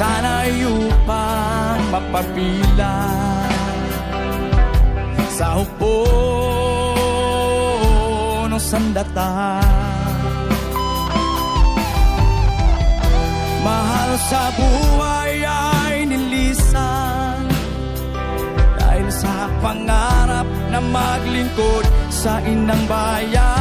Sana'y upang mapapila Sa upo ng sandata. Mahal sa buhay ay nilisan Dahil sa pangarap na maglingkod sa inang bayan.